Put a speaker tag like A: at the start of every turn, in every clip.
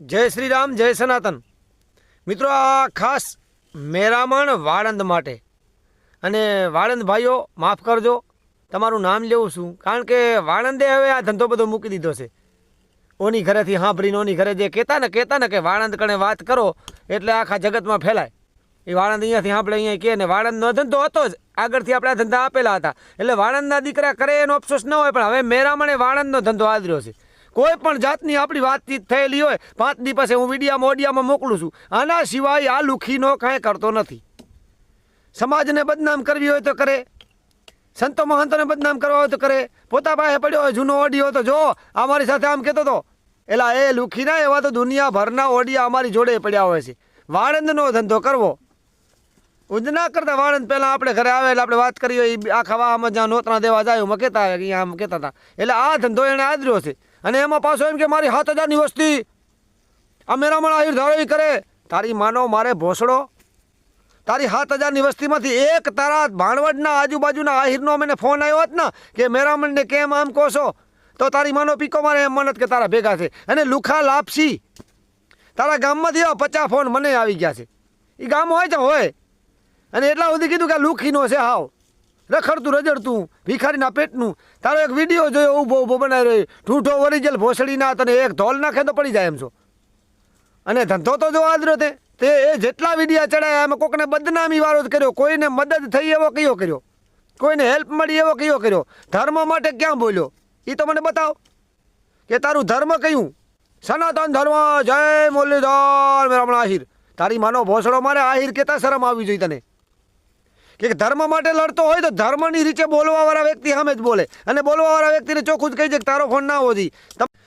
A: જય શ્રી રામ જય સનાતન. મિત્રો, આ ખાસ મેરામણ વાળંદ માટે. અને વાળંદ ભાઈઓ, માફ કરજો, તમારું નામ લેવું છું. કારણ કે વાળંદે હવે આ ધંધો બધો મૂકી દીધો છે. ઓની ઘરેથી સાંભળીને ઓની ઘરે જે કહેતા ને કહેતા ને કે વાળંદ કણે વાત કરો, એટલે આખા જગતમાં ફેલાય. એ વાળંદ અહીંયાથી સાંભળે અહીંયા કહે ને વાળંદનો ધંધો હતો જ. આગળથી આપણે આ ધંધા આપેલા હતા. એટલે વાળંદના દીકરા કરે એનો અફસોસ ન હોય, પણ હવે મેરામણે વાળંદનો ધંધો આદર્યો છે. કોઈ પણ જાતની આપણી વાતચીત થયેલી હોય, પાંચ દી પછી હું વિડીયામાં, ઓડિયામાં મોકલું છું. આના સિવાય આ લુખીનો કાંઈ કરતો નથી. સમાજને બદનામ કરવી હોય તો કરે. સંતો મહંતોને બદનામ કરવા હોય તો કરે. પોતા પાસે પડ્યો હોય જૂનો ઓડિયો તો જો અમારી સાથે આમ કહેતો હતો. એલા, એ લુખીના એવા તો દુનિયાભરના ઓડિયા અમારી જોડે પડ્યા હોય છે. વાળંદનો ધંધો કરવો. ઉજના કરતા વાળંદ પહેલાં આપણે ઘરે આવે એટલે આપણે વાત કરી હોય આ ખાવામાં જ્યાં નોતરા દેવા જાય, એમાં કહેતા કે અહીંયા આમ કહેતા હતા. એટલે આ ધંધો એણે આદર્યો છે. અને એમાં પાછો એમ કે મારી સાત હજારની વસ્તી. આ મેરામણ આહિર ધારવી કરે. તારી માનો મારે ભોસડો. તારી સાત હજારની વસ્તીમાંથી એક તારા ભાણવડના આજુબાજુના આહિરનો મને ફોન આવ્યો હતો ને, કે મેરામણને કેમ આમ કહો તો તારી માનો પીકો મારે એમ મનત કે તારા ભેગા છે. અને લુખા લાપસી. તારા ગામમાંથી એવા પચાસ ફોન મને આવી ગયા છે. એ ગામ હોય છે, હોય. અને એટલા સુધી કીધું કે લુખીનો છે, હાવ. રખડતું, રજડતું, ભિખારીના પેટનું. તારો એક વીડિયો જોયો, ઊભો ઊભો બનાવી રહ્યો. ઠૂઠો વળી જેલ ભોસડીના, તને એક ધોલ નાખે તો પડી જાય એમ છો. અને ધંધો તો જો આદરો તે. તે એ જેટલા વિડીયા ચડાયા, એમાં કોકને બદનામી વાળો જ કર્યો, કોઈને મદદ થઈ એવો કયો કર્યો? કોઈને હેલ્પ મળી એવો કયો કર્યો? ધર્મ માટે ક્યાં બોલ્યો? એ તો મને બતાવ. કે તારું ધર્મ કયું? સનાતન ધર્મ, જય મુરલીધર મેરામણ આહિર. તારી માનો ભોસડો મારે આહિર કેતા શરમ આવવી જોઈએ તને. કે ધર્મ માટે લડતો હોય તો ધર્મની રીતે બોલવાવાળા વ્યક્તિ સામે જ બોલે. અને બોલવાવાળા વ્યક્તિને ચોખ્ખું જ કહી દે કે તારો ફોન ના હોવો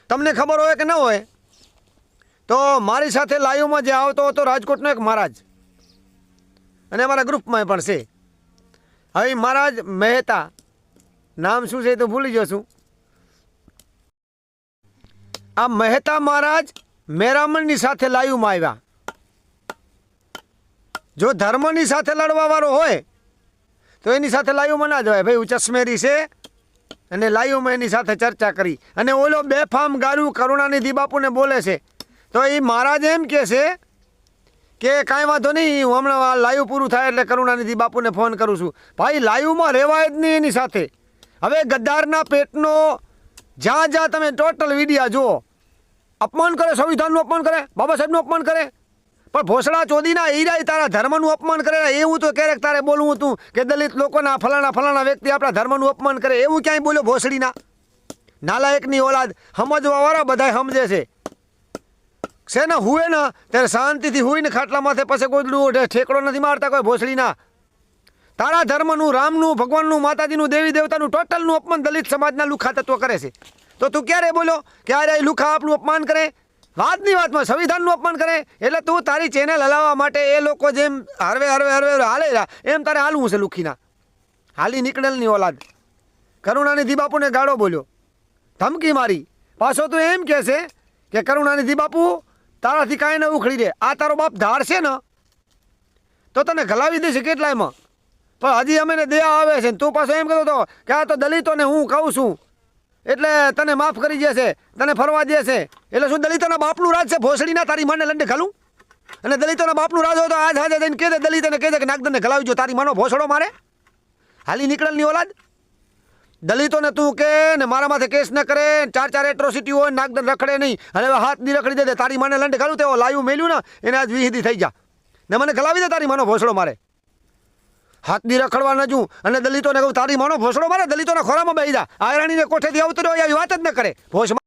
A: તમને ખબર હોય કે ન હોય? તો મારી સાથે લાઈવમાં જે આવતો હતો રાજકોટનો એક મહારાજ. અને અમારા ગ્રુપમાં પણ છે. હવે મહારાજ મહેતા. નામ શું છે એ તો ભૂલી જશું. આ મહેતા મહારાજ મેરામણની સાથે લાઈવમાં આવ્યા. જો ધર્મની સાથે લડવાવાળો હોય તો એની સાથે લાઈવમાં ના જવાય. ભાઈ, હું ચશ્મેરી છે અને લાઈવમાં એની સાથે ચર્ચા કરી. અને ઓલો બેફામ ગારું કરુણાનિધિ બાપુને બોલે છે. તો એ મહારાજ એમ કહે છે કે કાંઈ વાંધો નહીં, હું હમણાં લાઈવ પૂરું થાય એટલે કરુણાનિધિ બાપુને ફોન કરું છું. ભાઈ, લાઈવમાં રહેવાય જ નહીં એની સાથે. હવે ગદ્દારના પેટનો જ્યાં જ્યાં તમે ટોટલ વિડીયા જુઓ, અપમાન કરે, સંવિધાનનું અપમાન કરે, બાબા સાહેબનું અપમાન કરે પણ ભોસડા ચોદીના ઈરાય તારા ધર્મનું અપમાન કરે એવું તો ક્યારેક તારે બોલવું હતું કે દલિત લોકોના ફલાણા ફલાણા વ્યક્તિ આપણા ધર્મનું અપમાન કરે એવું ક્યાંય બોલ્યો ભોસડીના? નાલાયકની ઓલાદ સમજવાવાળા બધા સમજે છે. છે ને હુએ ને? ત્યારે શાંતિથી હુઈને ખાટલા માથે પછી ગોદડું ઠેકડો નથી મારતા કોઈ ભોસડીના. તારા ધર્મનું, રામનું, ભગવાનનું, માતાજીનું, દેવી દેવતાનું ટોટલનું અપમાન દલિત સમાજના લુખા તત્વ કરે છે. તો તું ક્યારે બોલો ક્યારે લુખા આપણું અપમાન કરે? વાતની વાતમાં સંવિધાનનું અપમાન કરે, એટલે તું તારી ચેનલ હલાવવા માટે એ લોકો જેમ હરવે હરવે હરવે હાલે એમ તારે હાલવું છે લુખીના. હાલી નીકળેલની ઓલાદ. કરુણાનિધિ બાપુને ગાળો બોલ્યો. ધમકી મારી. પાછો તું એમ કહે કે કરુણાનિધિ બાપુ તારાથી કાંઈ ન ઉખડી દે આ તારો બાપ ધાર છે ને? તો તને ગલાવી દેશે કેટલાયમાં? પણ હજી અમને દયા આવે છે તું પાછો એમ કહેતો હતો કે આ તો દલિતોને હું કહું છું. એટલે તને માફ કરી દે છે તને ફરવા દે એટલે શું દલિતોના બાપનું રાજ છે? ભોસડીના તારી માને લંડે ખાલું અને દલિતોના બાપનું રાજ હોય તો આજ હાજર જઈને કહે દે દલિતને કહે દે કે નાગદનને ખલાવી જો તારી માનો ભોસડો મારે. હાલી નીકળેલની ઓલાદ. દલિતોને તું કે ને મારા માથે કેસ ન કરે ચાર ચાર એટ્રોસિટી હોય નાગદન રખડે નહીં. અને હવે હાથની રખડી દે દે, તારી માને લંડે ખાલું તેઓ લાયું મેલ્યું ને, એને આજ વિહિદી થઈ જા. ને મને ખલાવી દે તારી માનો ભોસડો મારે. રખડવા ન જું. અને દલિતોને કહું, તારી માનો ભોસડો મારે, દલિતોના ખોરામાં બેસી જા. આયરાણીને કોઠેથી આવતો રહ્યો? એવી વાત જ ન કરે. ભોસ